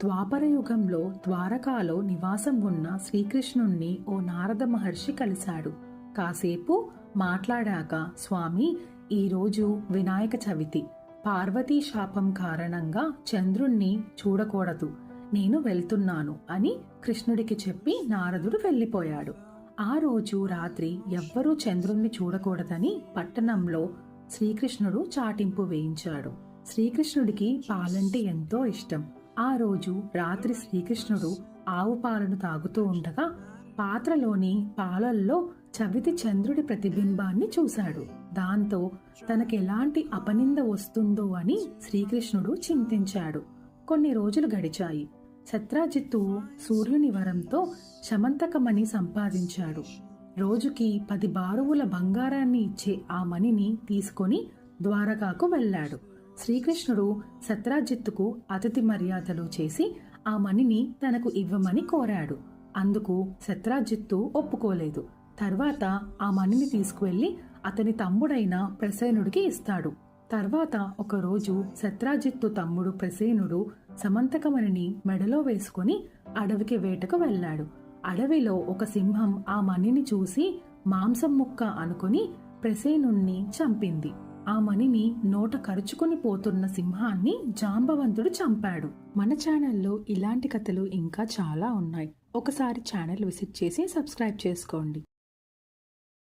ద్వాపరయుగంలో ద్వారకాలో నివాసం ఉన్న శ్రీకృష్ణుణ్ణి ఓ నారద మహర్షి కలిశాడు. కాసేపు మాట్లాడాక స్వామి ఈరోజు వినాయక చవితి. పార్వతీ శాపం కారణంగా చంద్రుణ్ణి చూడకూడదు. నేను వెళ్తున్నాను అని కృష్ణుడికి చెప్పి నారదుడు వెళ్ళిపోయాడు. ఆ రోజు రాత్రి ఎవ్వరూ చంద్రుణ్ణి చూడకూడదని పట్టణంలో శ్రీకృష్ణుడు చాటింపు వేయించాడు. శ్రీకృష్ణుడికి పాలంటే ఎంతో ఇష్టం. ఆ రోజు రాత్రి శ్రీకృష్ణుడు ఆవు పాలను తాగుతూ ఉండగా పాత్రలోని పాలల్లో చవితి చంద్రుడి ప్రతిబింబాన్ని చూశాడు. దాంతో తనకెలాంటి అపనింద వస్తుందో అని శ్రీకృష్ణుడు చింతించాడు. కొన్ని రోజులు గడిచాయి. సత్రాజిత్తు సూర్యుని వరంతో శమంతకమణి సంపాదించాడు. రోజుకి పది బారువుల బంగారాన్ని ఇచ్చే ఆ మణిని తీసుకొని ద్వారకాకు వెళ్ళాడు. శ్రీకృష్ణుడు సత్రాజిత్తుకు అతిథి మర్యాదలు చేసి ఆ మణిని తనకు ఇవ్వమని కోరాడు. అందుకు సత్రాజిత్తు ఒప్పుకోలేదు. తర్వాత ఆ మణిని తీసుకువెళ్ళి అతని తమ్ముడైన ప్రసేనుడికి ఇస్తాడు. తర్వాత ఒకరోజు సత్రాజిత్తు తమ్ముడు ప్రసేనుడు సమంతకమణిని మెడలో వేసుకుని అడవికి వేటకు వెళ్ళాడు. అడవిలో ఒక సింహం ఆ మణిని చూసి మాంసం ముక్క అనుకుని ప్రసేనుణ్ణి చంపింది. ఆ మణిని నోట కరుచుకుని పోతున్న సింహాన్ని జాంబవంతుడు చంపాడు. మన ఛానల్లో ఇలాంటి కథలు ఇంకా చాలా ఉన్నాయి. ఒకసారి ఛానల్ విజిట్ చేసి సబ్స్క్రైబ్ చేసుకోండి.